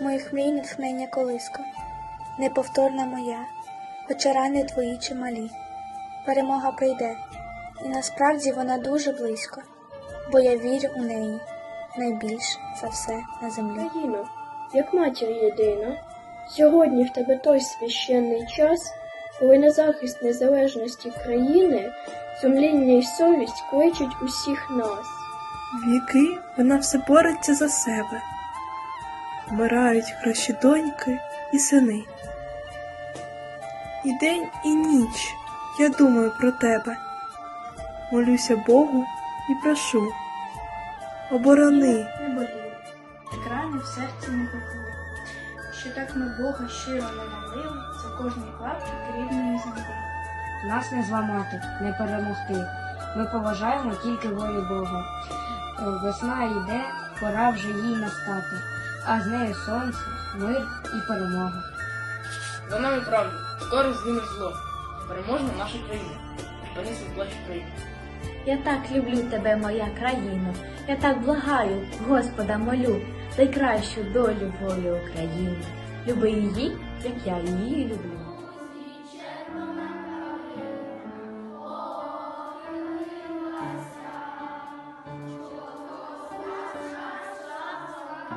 моїх мрій натхнення колиска, неповторна моя, хоча рани твої чималі. Перемога прийде, і насправді вона дуже близько, бо я вірю у неї найбільш за все на землі. Україно, як матір єдина, сьогодні в тебе той священний час, коли на захист незалежності країни сумління й совість кличуть усіх нас. Віки вона все бореться за себе. Вмирають кращі доньки і сини. І день, і ніч я думаю про тебе. Молюся Богу і прошу. Оборони, не так рани в серці не пекли, що так ми Бога щиро не молили за кожний клаптик рідної землі. Нас не зламати, не перемогти. Ми поважаємо тільки волю Бога. Е, Весна йде, пора вже їй настати, а з нею сонце, мир і перемога. За нами правда, скоро згине зло. Переможна наша країна. Понесе плач країни. Я так люблю тебе, моя країно, я так благаю, Господа молю, дай кращу долю волю України. Люби її, як я її люблю.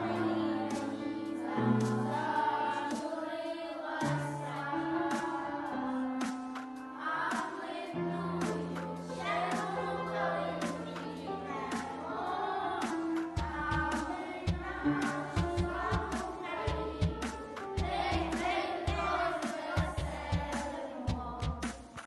Україна,